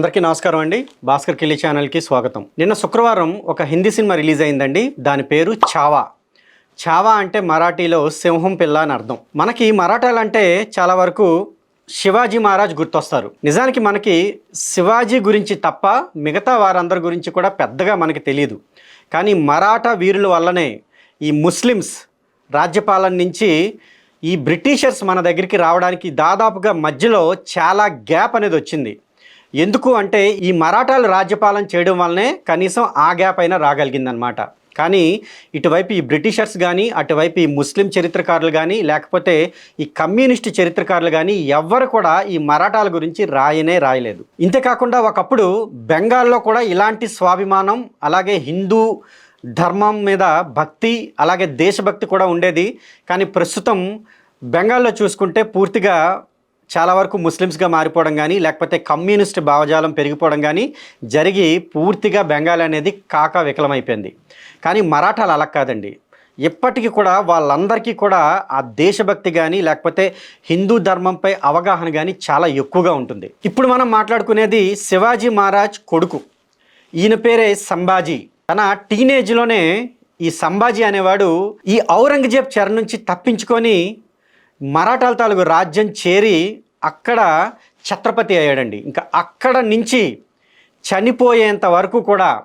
అందరికీ నమస్కారం అండి. భాస్కర్ కిల్లి ఛానల్కి స్వాగతం. నిన్న శుక్రవారం ఒక హిందీ సినిమా రిలీజ్ అయిందండి. దాని పేరు చావా చావా అంటే మరాఠీలో సింహం పిల్ల అని అర్థం. మనకి మరాఠాలు అంటే చాలా వరకు శివాజీ మహారాజ్ గుర్తొస్తారు. నిజానికి మనకి శివాజీ గురించి తప్ప మిగతా వారందరి గురించి కూడా పెద్దగా మనకి తెలియదు కానీ మరాఠా వీరుల వల్లనే ఈ ముస్లిమ్స్ రాజ్యపాలన నుంచి ఈ బ్రిటిషర్స్ మన దగ్గరికి రావడానికి దాదాపుగా మధ్యలో చాలా గ్యాప్ అనేది వచ్చింది. ఎందుకు అంటే ఈ మరాఠాలు రాజ్యపాలన చేయడం వల్లనే కనీసం ఆ గ్యాప్ అయినా రాగలిగిందనమాట. కానీ ఇటువైపు ఈ బ్రిటిషర్స్ కానీ అటువైపు ఈ ముస్లిం చరిత్రకారులు కానీ లేకపోతే ఈ కమ్యూనిస్ట్ చరిత్రకారులు కానీ ఎవ్వరు కూడా ఈ మరాఠాల గురించి రాయనే రాయలేదు. ఇంతేకాకుండా ఒకప్పుడు బెంగాల్లో కూడా ఇలాంటి స్వాభిమానం అలాగే హిందూ ధర్మం మీద భక్తి అలాగే దేశభక్తి కూడా ఉండేది. కానీ ప్రస్తుతం బెంగాల్లో చూసుకుంటే పూర్తిగా చాలా వరకు ముస్లిమ్స్గా మారిపోవడం కానీ లేకపోతే కమ్యూనిస్ట్ భావజాలం పెరిగిపోవడం కానీ జరిగి పూర్తిగా బెంగాల్ అనేది కాక వికలమైపోయింది. కానీ మరాఠాలు అలా కాదండి. ఇప్పటికీ కూడా వాళ్ళందరికీ కూడా ఆ దేశభక్తి కానీ లేకపోతే హిందూ ధర్మంపై అవగాహన కానీ చాలా ఎక్కువగా ఉంటుంది. ఇప్పుడు మనం మాట్లాడుకునేది శివాజీ మహారాజ్ కొడుకు. ఈయన పేరే సంభాజీ. తన టీనేజ్లోనే ఈ సంభాజీ అనేవాడు ఈ ఔరంగజేబ్ చెర నుంచి తప్పించుకొని మరాఠాల తాలూకు రాజ్యం చేరి అక్కడ ఛత్రపతి అయ్యాడండి. ఇంకా అక్కడ నుంచి చనిపోయేంత వరకు కూడా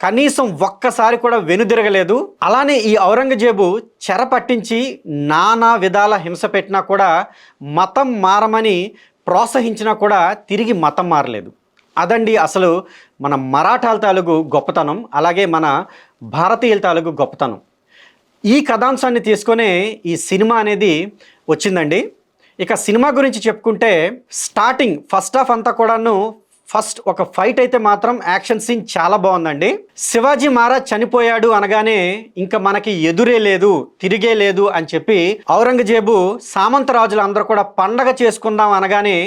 కనీసం ఒక్కసారి కూడా వెనుదిరగలేదు. అలానే ఈ ఔరంగజేబు చెర పట్టించి నానా విధాల హింస పెట్టినా కూడా మతం మారమని ప్రోత్సహించినా కూడా తిరిగి మతం మారలేదు. అదండి అసలు మన మరాఠాల తాలూకు గొప్పతనం అలాగే మన భారతీయుల తాలూకు గొప్పతనం. ఈ కథాంశాన్ని తీసుకొనే ఈ సినిమా అనేది వచ్చిందండి. ఇక సినిమా గురించి చెప్పుకుంటే స్టార్టింగ్ ఫస్ట్ హాఫ్ అంతా కూడాను ఫస్ట్ ఒక ఫైట్ అయితే మాత్రం యాక్షన్ సీన్ చాలా బాగుందండి. శివాజీ మహారాజ్ చనిపోయాడు అనగానే ఇంకా మనకి ఎదురే లేదు తిరిగే లేదు అని చెప్పి ఔరంగజేబు సామంతరాజులు అందరూ కూడా పండగ చేసుకుందాం అనగానే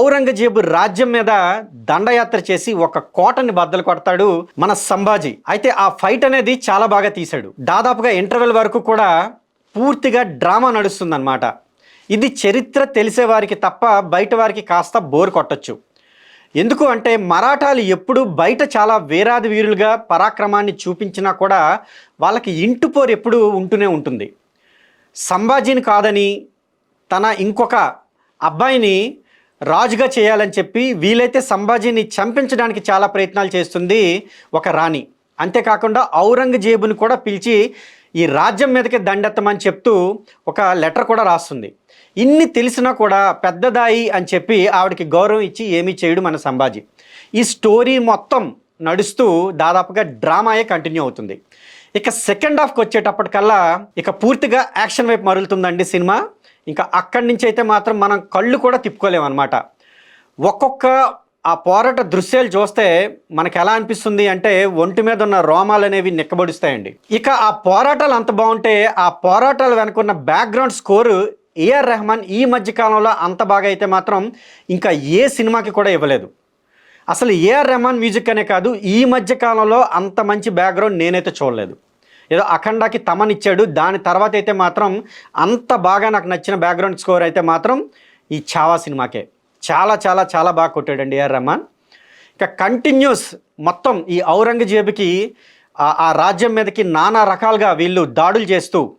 ఔరంగజేబు రాజ్యం మీద దండయాత్ర చేసి ఒక కోటని బద్దలు కొడతాడు మన సంభాజీ. అయితే ఆ ఫైట్ అనేది చాలా బాగా తీశాడు. దాదాపుగా ఇంటర్వెల్ వరకు కూడా పూర్తిగా డ్రామా నడుస్తుందన్నమాట. ఇది చరిత్ర తెలిసేవారికి తప్ప బయట వారికి కాస్త బోర్ కొట్టచ్చు. ఎందుకు అంటే మరాఠాలు ఎప్పుడు బయట చాలా వేరాది వీరులుగా పరాక్రమాన్ని చూపించినా కూడా వాళ్ళకి ఇంటిపోరు ఎప్పుడు ఉంటూనే ఉంటుంది. సంభాజీని కాదని తన ఇంకొక అబ్బాయిని రాజుగా చేయాలని చెప్పి వీలైతే సంభాజీని చంపించడానికి చాలా ప్రయత్నాలు చేస్తుంది ఒక రాణి. అంతేకాకుండా ఔరంగజేబుని కూడా పిలిచి ఈ రాజ్యం మీదకి దండెత్తమని చెప్తూ ఒక లెటర్ కూడా రాస్తుంది. ఇన్ని తెలిసినా కూడా పెద్దదాయి అని చెప్పి ఆవిడకి గౌరవం ఇచ్చి ఏమీ చేయడు మన సంభాజీ. ఈ స్టోరీ మొత్తం నడుస్తూ దాదాపుగా డ్రామాయే కంటిన్యూ అవుతుంది. ఇక సెకండ్ హాఫ్కి వచ్చేటప్పటికల్లా ఇక పూర్తిగా యాక్షన్ వైపు మరులుతుందండి సినిమా. ఇంకా అక్కడి నుంచి అయితే మాత్రం మనం కళ్ళు కూడా తిప్పుకోలేమన్నమాట. ఒక్కొక్క ఆ పోరాట దృశ్యాలు చూస్తే మనకు ఎలా అనిపిస్తుంది అంటే ఒంటి మీద ఉన్న రోమాలు అనేవి నిక్కబడుస్తాయండి. ఇక ఆ పోరాటాలు అంత బాగుంటే ఆ పోరాటాలు వెనుకున్న బ్యాక్గ్రౌండ్ స్కోరు ఏఆర్ రెహమాన్ ఈ మధ్య కాలంలో అంత బాగా అయితే మాత్రం ఇంకా ఏ సినిమాకి కూడా ఇవ్వలేదు. అసలు ఏఆర్ రెహమాన్ మ్యూజిక్ అనే కాదు ఈ మధ్య కాలంలో అంత మంచి బ్యాక్గ్రౌండ్ నేనైతే చూడలేదు. ఏదో అఖండాకి తమనిచ్చాడు దాని తర్వాత అయితే మాత్రం అంత బాగా నాకు నచ్చిన బ్యాక్గ్రౌండ్ స్కోర్ అయితే మాత్రం ఈ చావా సినిమాకే. చాలా చాలా చాలా బాగా కొట్టాడండి ఏఆర్ రెహమాన్. ఇక కంటిన్యూస్ మొత్తం ఈ ఔరంగజేబుకి ఆ- ఆ రాజ్యం మీదకి నానా రకాలుగా వీళ్ళు దాడులు చేస్తూ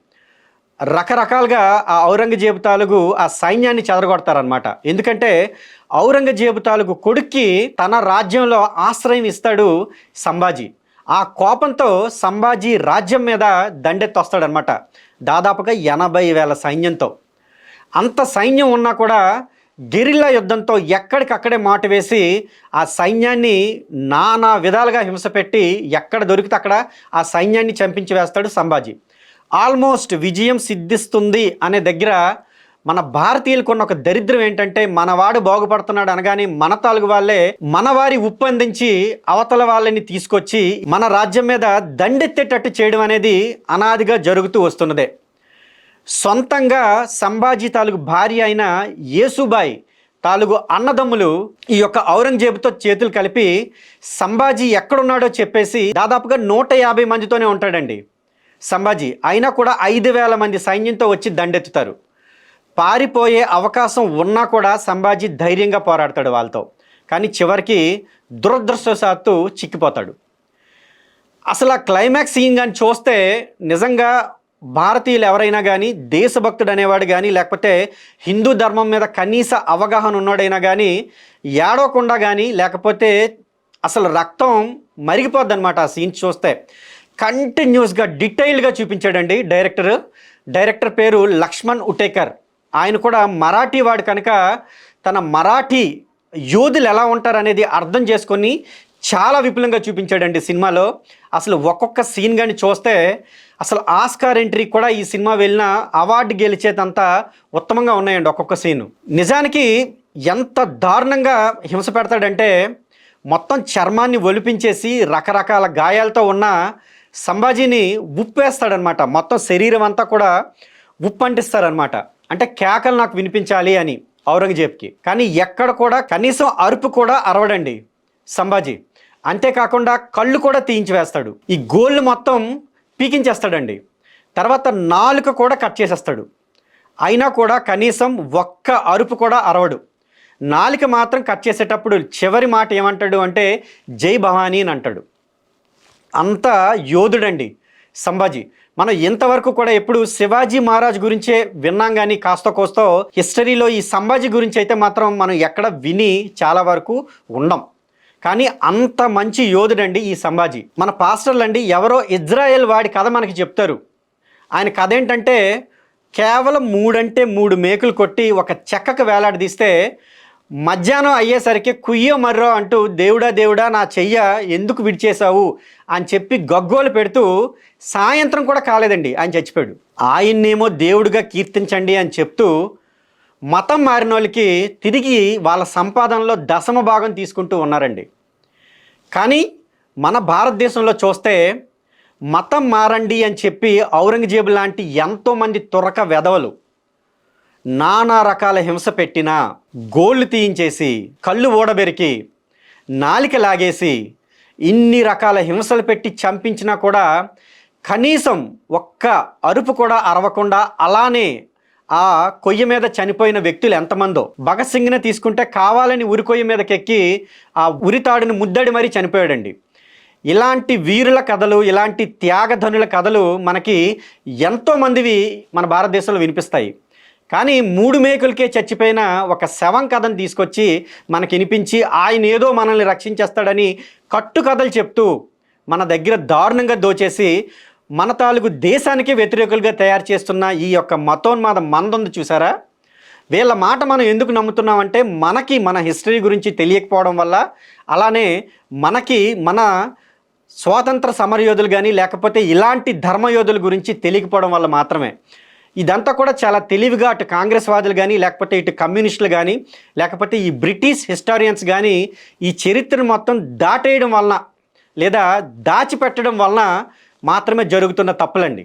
రకరకాలుగా ఆ ఔరంగజేబు తాలూకు ఆ సైన్యాన్ని చెదరగొడతారనమాట ఎందుకంటే ఔరంగజేబు తాలూకు కొడుక్కి తన రాజ్యంలో ఆశ్రయం ఇస్తాడు సంభాజీ. ఆ కోపంతో సంభాజీ రాజ్యం మీద దండెత్తొస్తాడనమాట దాదాపుగా ఎనభై వేల సైన్యంతో. అంత సైన్యం ఉన్నా కూడా గెరిల్లా యుద్ధంతో ఎక్కడికక్కడే మాట వేసి ఆ సైన్యాన్ని నానా విధాలుగా హింస పెట్టి ఎక్కడ దొరికితే అక్కడ ఆ సైన్యాన్ని చంపించి వేస్తాడు సంభాజీ. ఆల్మోస్ట్ విజయం సిద్ధిస్తుంది అనే దగ్గర మన భారతీయులకు ఉన్న ఒక దరిద్రం ఏంటంటే మనవాడు బాగుపడుతున్నాడు అనగానే మన తాలుగు వాళ్ళే మనవారి ఉప్పందించి అవతల వాళ్ళని తీసుకొచ్చి మన రాజ్యం మీద దండెత్తేటట్టు చేయడం అనేది అనాదిగా జరుగుతూ వస్తున్నదే. సొంతంగా సంభాజీ తాలూకు భార్య అయిన యేసుబాయి తాలూకు అన్నదమ్ములు ఈ యొక్క ఔరంగజేబుతో చేతులు కలిపి సంభాజీ ఎక్కడున్నాడో చెప్పేసి దాదాపుగా నూట యాభై మందితోనే ఉంటాడండి. సంభాజీ అయినా కూడా ఐదు వేల మంది సైన్యంతో వచ్చి దండెత్తుతారు. పారిపోయే అవకాశం ఉన్నా కూడా సంభాజీ ధైర్యంగా పోరాడతాడు వాళ్ళతో. కానీ చివరికి దురదృష్టవశాత్తు చిక్కిపోతాడు. అసలు ఆ క్లైమాక్స్ సీన్ కానీ చూస్తే నిజంగా భారతీయులు ఎవరైనా కానీ దేశభక్తుడు అనేవాడు కానీ లేకపోతే హిందూ ధర్మం మీద కనీస అవగాహన ఉన్నాడైనా కానీ ఏడవకుండా కానీ లేకపోతే అసలు రక్తం మరిగిపోద్ది అనమాట ఆ సీన్స్ చూస్తే. కంటిన్యూస్గా డీటెయిల్డ్గా చూపించాడండి డైరెక్టర్. డైరెక్టర్ పేరు లక్ష్మణ్ ఉటేకర్. ఆయన కూడా మరాఠీ వాడు కనుక తన మరాఠీ యోధులు ఎలా ఉంటారనేది అర్థం చేసుకొని చాలా విపులంగా చూపించాడండి సినిమాలో. అసలు ఒక్కొక్క సీన్ కానీ చూస్తే అసలు ఆస్కార్ ఎంట్రీ కూడా ఈ సినిమా వెళ్ళిన అవార్డు గెలిచేదంతా ఉత్తమంగా ఉన్నాయండి ఒక్కొక్క సీను. నిజానికి ఎంత దారుణంగా హింస పెడతాడంటే మొత్తం చర్మాన్ని ఒలిపించేసి రకరకాల గాయాలతో ఉన్న సంభాజీని ఉప్పేస్తాడనమాట. మొత్తం శరీరం అంతా కూడా ఉప్పు అంటిస్తారనమాట అంటే కేకలు నాకు వినిపించాలి అని ఔరంగజేబ్కి. కానీ ఎక్కడ కూడా కనీసం అరుపు కూడా అరవడండి సంభాజీ. అంతేకాకుండా కళ్ళు కూడా తీయించి వేస్తాడు ఈ గోళ్ళు మొత్తం పీకించేస్తాడండి. తర్వాత నాలుక కూడా కట్ చేసేస్తాడు. అయినా కూడా కనీసం ఒక్క అరుపు కూడా అరవడు. నాలుక మాత్రం కట్ చేసేటప్పుడు చివరి మాట ఏమంటాడు అంటే జై భవానీ అని అంటాడు. అంత యోధుడండి సంభాజీ. మనం ఇంతవరకు కూడా ఎప్పుడు శివాజీ మహారాజ్ గురించే విన్నాం కానీ కాస్త కోస్తో హిస్టరీలో ఈ సంభాజీ గురించి అయితే మాత్రం మనం ఎక్కడ విని చాలా వరకు ఉండం. కానీ అంత మంచి యోధుడండి ఈ సంభాజీ. మన పాస్టర్లు అండి ఎవరో ఇజ్రాయెల్ వాడి కథ మనకి చెప్తారు. ఆయన కథ ఏంటంటే కేవలం మూడంటే మూడు మేకులు కొట్టి ఒక చెక్కకు వేలాడదీస్తే మధ్యాహ్నం అయ్యేసరికి కుయ్యో మర్రో అంటూ దేవుడా దేవుడా నా చెయ్య ఎందుకు విడిచేశావు? అని చెప్పి గగ్గోలు పెడుతూ సాయంత్రం కూడా కాలేదండి ఆయన చచ్చిపోయాడు. ఆయన్నేమో దేవుడిగా కీర్తించండి అని చెప్తూ మతం మారిన వాళ్ళకి తిరిగి వాళ్ళ సంపాదనలో దశమ భాగం తీసుకుంటూ ఉన్నారండి. కానీ మన భారతదేశంలో చూస్తే మతం మారండి అని చెప్పి ఔరంగజేబు లాంటి ఎంతోమంది తురక వెధవలు నానా రకాల హింస పెట్టినా గోళ్ళు తీయించేసి కళ్ళు ఓడబెరికి నాలిక లాగేసి ఇన్ని రకాల హింసలు పెట్టి చంపించినా కూడా కనీసం ఒక్క అరుపు కూడా అరవకుండా అలానే ఆ కొయ్య మీద చనిపోయిన వ్యక్తులు ఎంతమందో. భగత్ సింగ్ని తీసుకుంటే కావాలని ఉరి కొయ్య మీదకెక్కి ఆ ఉరితాడుని ముద్దడి మరీ చనిపోయాడండి. ఇలాంటి వీరుల కథలు ఇలాంటి త్యాగధనుల కథలు మనకి ఎంతోమందివి మన భారతదేశంలో వినిపిస్తాయి. కానీ మూడు మేకులకే చచ్చిపోయిన ఒక శవం కథను తీసుకొచ్చి మనకి వినిపించి ఆయన ఏదో మనల్ని రక్షించేస్తాడని కట్టు కథలు చెప్తూ మన దగ్గర దారుణంగా దోచేసి మన తాలూకు దేశానికి వ్యతిరేకులుగా తయారు చేస్తున్న ఈ యొక్క మతోన్మాద మందుంది చూసారా? వీళ్ళ మాట మనం ఎందుకు నమ్ముతున్నామంటే మనకి మన హిస్టరీ గురించి తెలియకపోవడం వల్ల అలానే మనకి మన స్వాతంత్ర సమరయోధులు కానీ లేకపోతే ఇలాంటి ధర్మయోధుల గురించి తెలియకపోవడం వల్ల మాత్రమే. ఇదంతా కూడా చాలా తెలివిగా అటు కాంగ్రెస్ వాదులు కానీ లేకపోతే ఇటు కమ్యూనిస్టులు కానీ లేకపోతే ఈ బ్రిటిష్ హిస్టారియన్స్ కానీ ఈ చరిత్రను మొత్తం దాటేయడం వలన లేదా దాచిపెట్టడం వలన మాత్రమే జరుగుతున్న తప్పులండి.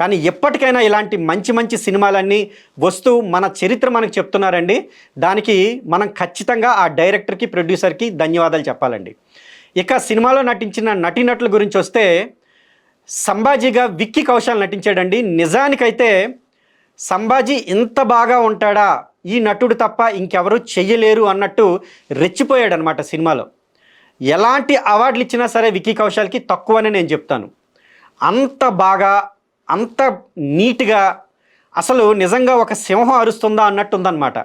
కానీ ఎప్పటికైనా ఇలాంటి మంచి మంచి సినిమాలన్నీ వస్తూ మన చరిత్ర మనకు చెప్తున్నారండి. దానికి మనం ఖచ్చితంగా ఆ డైరెక్టర్కి ప్రొడ్యూసర్కి ధన్యవాదాలు చెప్పాలండి. ఇక సినిమాలో నటించిన నటీనటుల గురించి వస్తే సంభాజీగా విక్కీ కౌశల్ నటించాడండి. నిజానికైతే సంభాజీ ఇంత బాగా ఉంటాడా? ఈ నటుడు తప్ప ఇంకెవరూ చెయ్యలేరు అన్నట్టు రెచ్చిపోయాడు అనమాట సినిమాలో. ఎలాంటి అవార్డులు ఇచ్చినా సరే విక్కీ కౌశల్కి తక్కువనే నేను చెప్తాను. అంత బాగా అంత నీట్గా అసలు నిజంగా ఒక సింహం అరుస్తుందా అన్నట్టుందన్నమాట.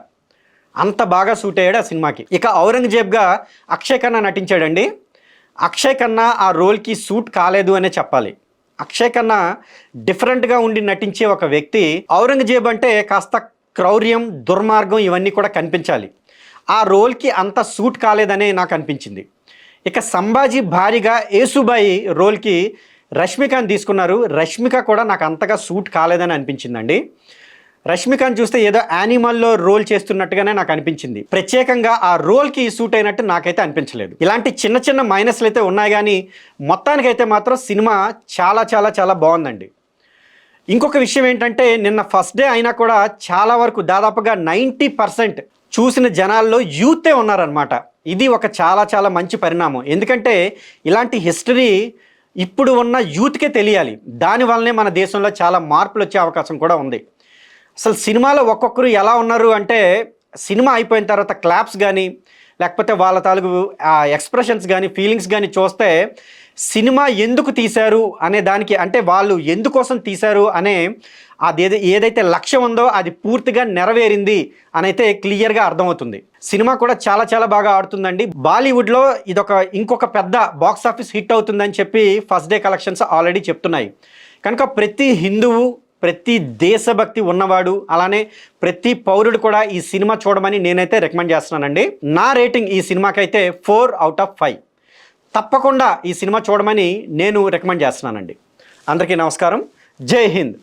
అంత బాగా సూట్ అయ్యాడు ఆ సినిమాకి. ఇక ఔరంగజేబ్గా అక్షయ్ ఖన్నా నటించాడండి. అక్షయ్ ఖన్నా ఆ రోల్కి సూట్ కాలేదు అనే చెప్పాలి. అక్షయ్ ఖన్నా డిఫరెంట్గా ఉండి నటించే ఒక వ్యక్తి ఔరంగజేబ్ అంటే కాస్త క్రౌర్యం దుర్మార్గం ఇవన్నీ కూడా కనిపించాలి. ఆ రోల్కి అంత సూట్ కాలేదనే నాకు అనిపించింది. ఇక సంభాజీ భారీగా యేసుబాయి రోల్కి రష్మికని తీసుకున్నారు. రష్మిక కూడా నాకు అంతగా సూట్ కాలేదని అనిపించిందండి. రష్మికని చూస్తే ఏదో యానిమల్లో రోల్ చేస్తున్నట్టుగానే నాకు అనిపించింది. ప్రత్యేకంగా ఆ రోల్కి సూట్ అయినట్టు నాకైతే అనిపించలేదు. ఇలాంటి చిన్న చిన్న మైనస్లు అయితే ఉన్నాయి కానీ మొత్తానికైతే మాత్రం సినిమా చాలా చాలా చాలా బాగుందండి. ఇంకొక విషయం ఏంటంటే నిన్న ఫస్ట్ డే అయినా కూడా చాలా వరకు దాదాపుగా నైంటీ పర్సెంట్ చూసిన జనాల్లో యూతే ఉన్నారనమాట ఇది ఒక చాలా చాలా మంచి పరిణామం. ఎందుకంటే ఇలాంటి హిస్టరీ ఇప్పుడు ఉన్న యూత్కే తెలియాలి. దానివల్లనే మన దేశంలో చాలా మార్పులు వచ్చే అవకాశం కూడా ఉంది. అసలు సినిమాలో ఒక్కొక్కరు ఎలా ఉన్నారు అంటే సినిమా అయిపోయిన తర్వాత క్లాప్స్ కానీ లేకపోతే వాళ్ళ తాలూకు ఆ ఎక్స్ప్రెషన్స్ కానీ ఫీలింగ్స్ కానీ చూస్తే సినిమా ఎందుకు తీశారు అనే దానికి అంటే వాళ్ళు ఎందుకోసం తీశారు అనే అది ఏది ఏదైతే లక్ష్యం ఉందో అది పూర్తిగా నెరవేరింది అని అయితే క్లియర్గా అర్థమవుతుంది. సినిమా కూడా చాలా చాలా బాగా ఆడుతుందండి. బాలీవుడ్లో ఇదొక ఇంకొక పెద్ద బాక్స్ ఆఫీస్ హిట్ అవుతుందని చెప్పి ఫస్ట్ డే కలెక్షన్స్ ఆల్రెడీ చెప్తున్నాయి. కనుక ప్రతి హిందువు ప్రతి దేశభక్తి ఉన్నవాడు అలానే ప్రతి పౌరుడు కూడా ఈ సినిమా చూడమని నేనైతే రికమెండ్ చేస్తున్నానండి. నా రేటింగ్ ఈ సినిమాకైతే ఫోర్ అవుట్ ఆఫ్ ఫైవ్. తప్పకుండా ఈ సినిమా చూడమని నేను రికమెండ్ చేస్తున్నానండి. అందరికీ నమస్కారం. జై హింద్.